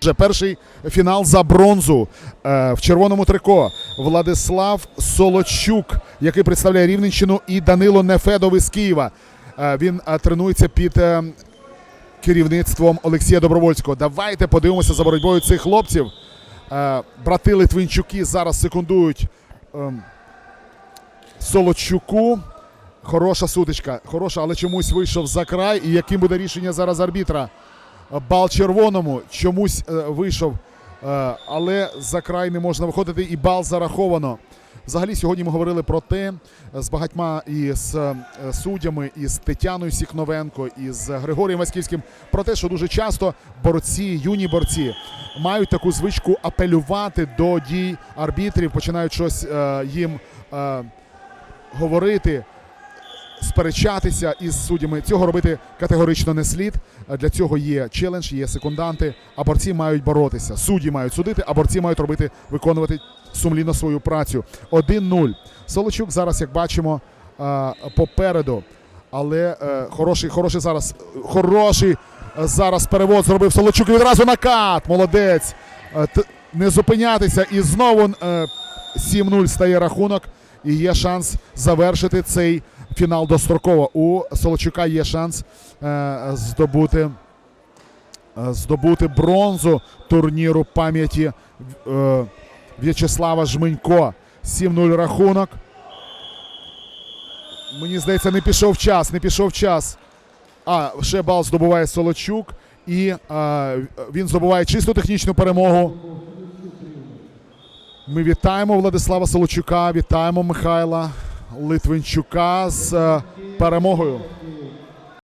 Вже перший фінал за бронзу Е, в червоному трико Владислав Солочук, який представляє Рівненщину, і Данило Нефедов із Києва. Е, Він е, тренується під керівництвом Олексія Добровольського. Давайте подивимося за боротьбою цих хлопців. Брати Литвинчуки зараз секундують ем, Солочуку. Хороша сутичка, хороша, але чомусь вийшов за край. І яким буде рішення зараз арбітра? Бал червоному чомусь е, вийшов, е, але за край не можна виходити, і бал зараховано. Взагалі, сьогодні ми говорили про те е, з багатьма і з е, суддями, і з Тетяною Сікновенко, і з Григорієм Васьківським, про те, що дуже часто борці, юні борці мають таку звичку апелювати до дій арбітрів, починають щось е, їм е, говорити сперечатися із суддями. Цього робити категорично не слід. Е, Для цього є челендж, є секунданти. А борці мають боротися. Судді мають судити, а борці мають робити, виконувати сумлінно свою працю. 1-0. Солочук зараз, як бачимо, е, попереду. Але е, хороший, хороший зараз, хороший е, зараз перевод зробив Солочук відразу накат. Молодець. Е, Не зупинятися. І знову е, 7-0 стає рахунок. І є шанс завершити цей фінал достроково. У Солочука є шанс е, здобути, е, здобути бронзу турніру пам'яті е, В'ячеслава Жменько. 7-0 рахунок. Мені здається, не пішов час, не пішов час. А, ще бал здобуває Солочук. І е, він здобуває чисту технічну перемогу. Ми вітаємо Владислава Солочука, вітаємо Михайла Литвинчука з е, перемогою.